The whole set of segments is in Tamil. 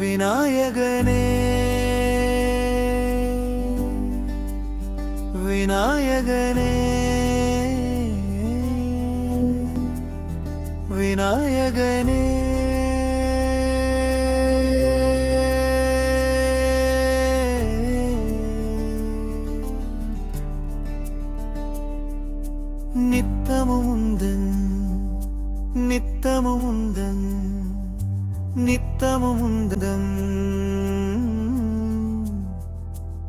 விநாயகனே. விநாயகனே. விநாயகனே. நித்தமுந்தன் நித்தமுந்தன் நித்தமுந்தன்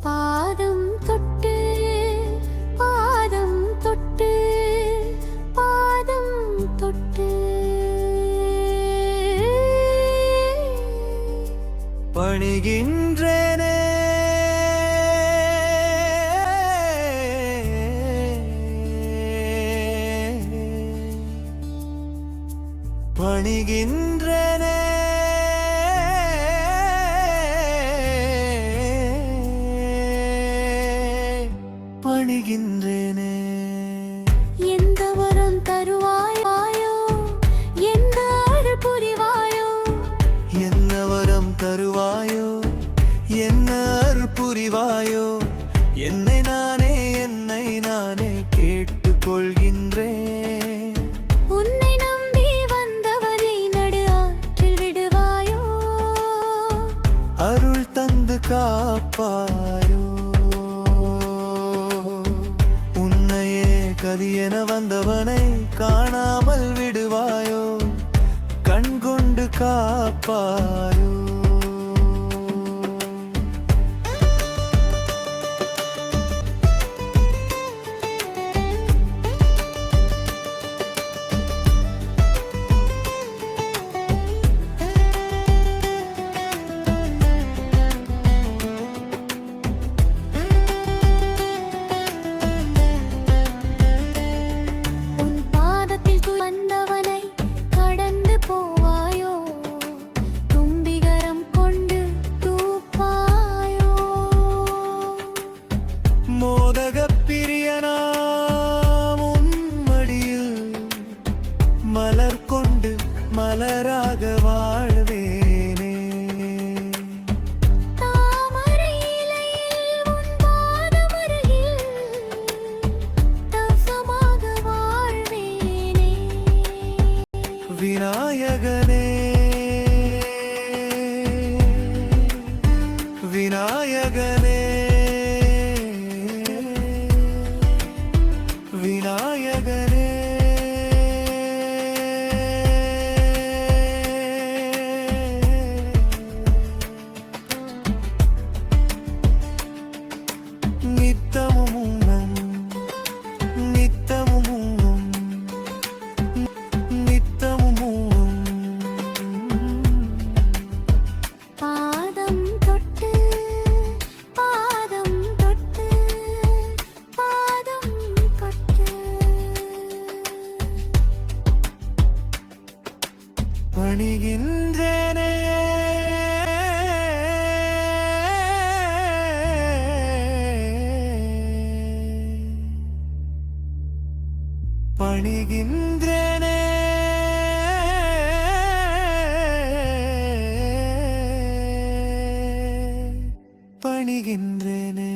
பாதம் தொட்டு பாதம் தொட்டு பாதம் தொட்டு. பணிகின்றேனே. பணிகின்றேனே பணிகின்றேனே. எந்த வரம் தருவாயோ எந்த அருள் புரிவாயோ. என்ன வரம் தருவாயோ என்ன அருள் புரிவாயோ. என்னை நானே என்னை நானே கேட்டுக்கொள்கின்றேன். அருள் தந்து காப்பாயோ. உன்னையே என வந்தவனை காணாமல் விடுவாயோ? கண் கொண்டு காப்பாயோ? பணிகின்றேனே பணிகின்றேனே. பணிகின்றேன்.